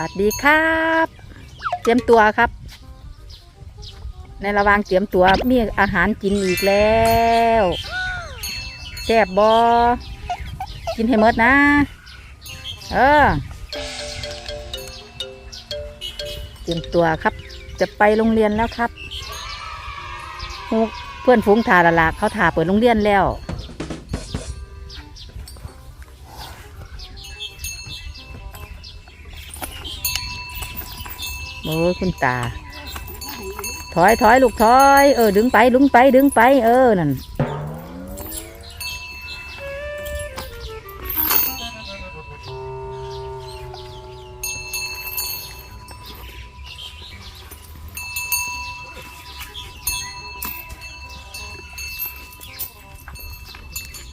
วัสดีครับ เตรียมตัวครับ ในระหว่างเตรียมตัวมีอาหารกินอีกแล้วแซ่บบอกินให้หมดนะ เออ เตรียมตัวครับ จะไปโรงเรียนแล้วครับเพื่อนฟุ้งทาละลาเขาทาเปิดโรงเรียนแล้ว โอ้ยคุณตา ถอยถอยลูกถอย เออ ดึงไปดึงไปดึงไป เออ นั่น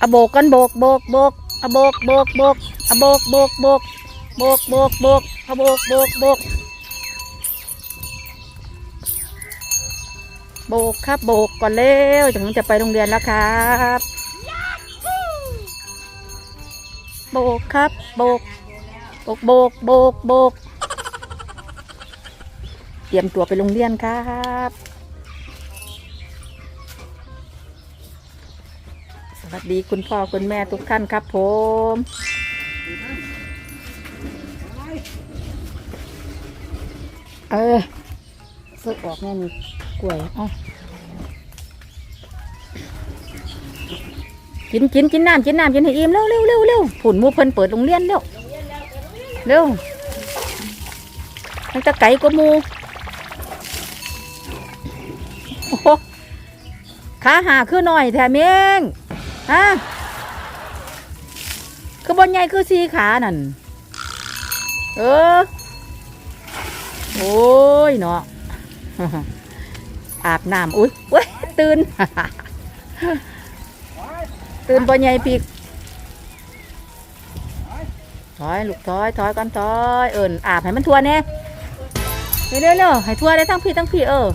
อะโบกกันโบกโบกโบกอะโบกโบกโบกอะโบกโบกโบกโบกโบกโบกอะโบกโบกโบก โบกครับโบกก่อนเร็วถึงจะไปโรงเรียนแล้วครับโบกครับโบกโบกโบกโบกโบกเตรียมตัวไปโรงเรียนครับสวัสดีคุณพ่อคุณแม่ทุกท่านครับผมเออสึกอออกแม่มี กล้วยอ๋อกินกินกินน้ำกินน้ำกินให้อิ่มเร็วเร็วเร็วเร็วผุ่นมูเพิ่นเปิดโรงเรียนเร็วเร็วมันจะไก่กว่ามูโอ้ขาหาคือหน่อยแถมเองฮะคือบนใหญ่คือสีขานั่นเออ โอ้ยเนาะ อาบน้ำอุ้ยเว้ยตื่น ตื่นบนใหญ่ปีกถอยลูกถอยถอยก่อนถอยเอิญอาบให้มันทั่วแน่เร็วเร็วให้ทั่วได้ทั้งพี่ทั้งพี่เออ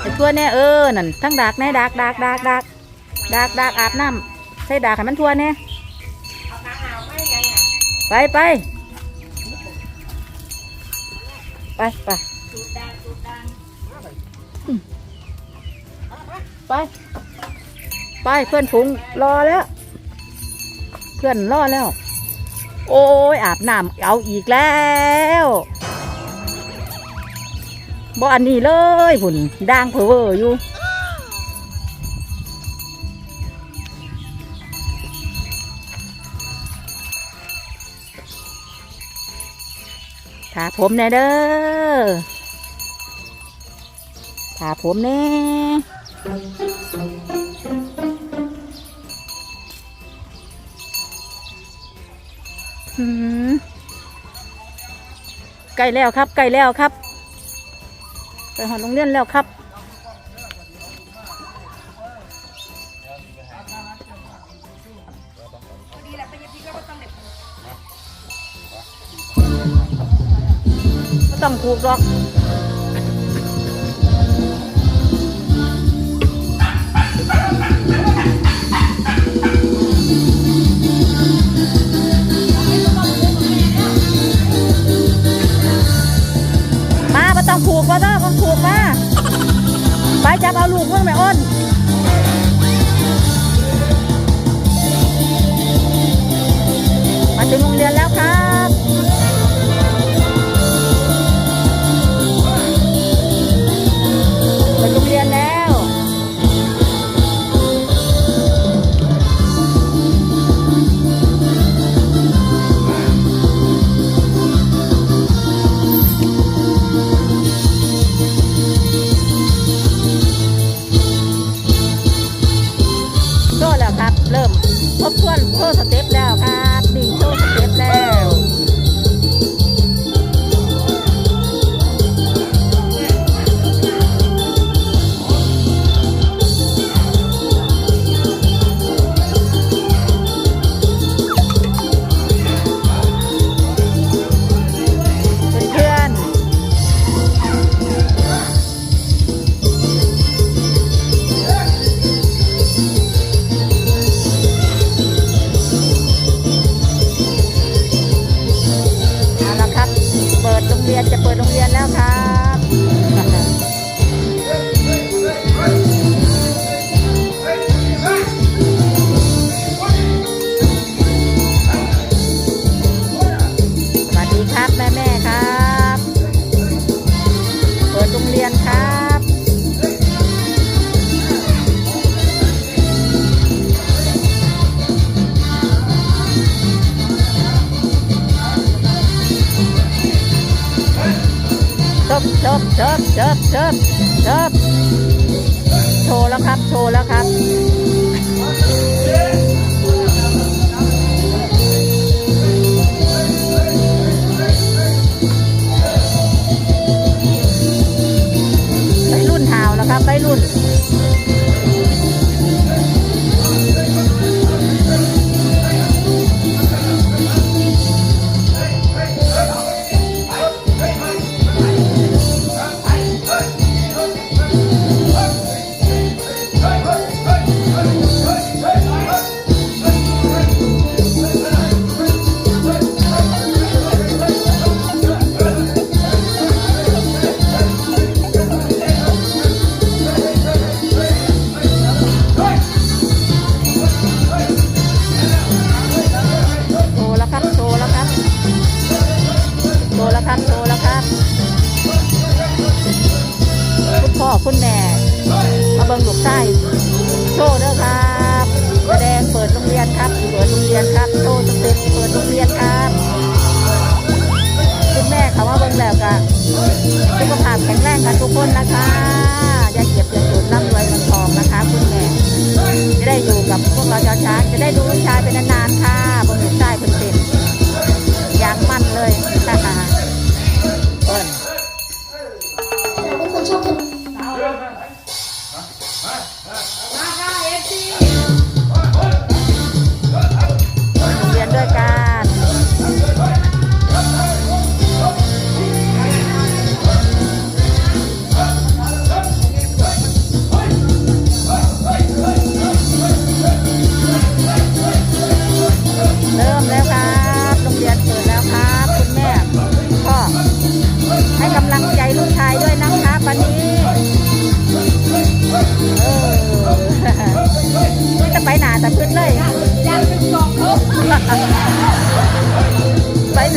ให้ทั่วแน่เออนั่นทั้งดากแน่ดากดากดากดากดากดากอาบน้ำใส่ดาให้มันทั่วเนี่ยไปไปไปไป ไป ไปเพื่อนฝูงรอแล้ว เพื่อนรอแล้ว โอ้ยอาบน้ำเอาอีกแล้วบ่อันนี้เลยผุนด่างเพอเวอร์อยู่ถาผมแน่เด้อถาผมแน่ ไก่แล้วครับ ไก่แล้วครับไปหอนโรงเรียนแล้วครับต้องผูกหรอก เริ่มทบทวนโซ่สเต็ปแล้วค่ะ จบจบจบจบจบโชว์แล้วครับ โชว์แล้วครับ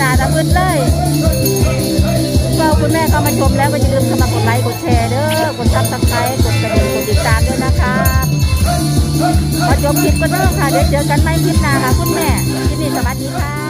นาตะพื้นเลยก็คุณแม่เข้ามาชมแล้วก็อย่าลืมเข้ามากดไลค์กดแชร์เด้อกดซับสไครต์กดกระดิ่งกดติดตามด้วยนะคะพอจบคลิปก็เริ่ค่ะเดี๋ยวเจอกันใหม่คลิปหน้าค่ะคุณแม่ที่นี่สวัสดีค่ะ